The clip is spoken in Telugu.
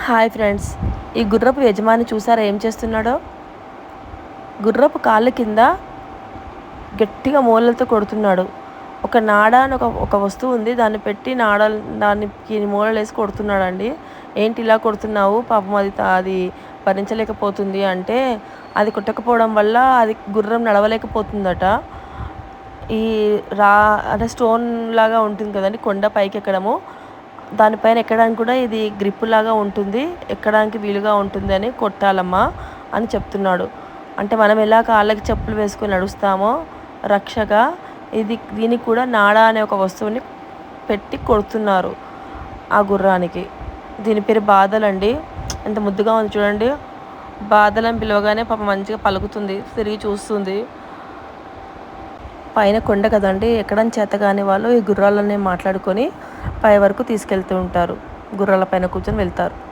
హాయ్ ఫ్రెండ్స్ ఈ గుర్రపు యజమాని చూసారా ఏం చేస్తున్నాడో? గుర్రపు కాళ్ళ కింద గట్టిగా మూలలతో కొడుతున్నాడు. ఒక నాడ అని ఒక ఒక వస్తువు ఉంది. దాన్ని పెట్టి నాడ దానికి మూలలు వేసి కొడుతున్నాడండి. ఏంటి ఇలా కొడుతున్నావు? పాపం అది అది భరించలేకపోతుంది అంటే అది కొట్టకపోవడం వల్ల అది గుర్రం నడవలేకపోతుందట. ఈ రా అంటే స్టోన్ లాగా ఉంటుంది కదండి కొండ పైకి ఎక్కడము దానిపైన ఎక్కడానికి కూడా ఇది గ్రిప్ లాగా ఉంటుంది. ఎక్కడానికి వీలుగా ఉంటుంది అని కొట్టాలమ్మా అని చెప్తున్నాడు. అంటే మనం ఎలా కాళ్ళకి చెప్పులు వేసుకొని నడుస్తామో రక్షగా ఇది దీనికి కూడా నాడా అనే ఒక వస్తువుని పెట్టి కొడుతున్నారు ఆ గుర్రానికి. దీని పేరు బాధలండి ఎంత ముద్దుగా ఉంది చూడండి. బాధలని పిలవగానే పాప మంచిగా పలుకుతుంది తిరిగి చూస్తుంది. పైన కొండ కదండి. ఎక్కడం చేత కాని వాళ్ళు ఈ గుర్రాలనే మాట్లాడుకొని పై వరకు తీసుకెళ్తూ ఉంటారు. గుర్రాల పైన కూర్చొని వెళ్తారు.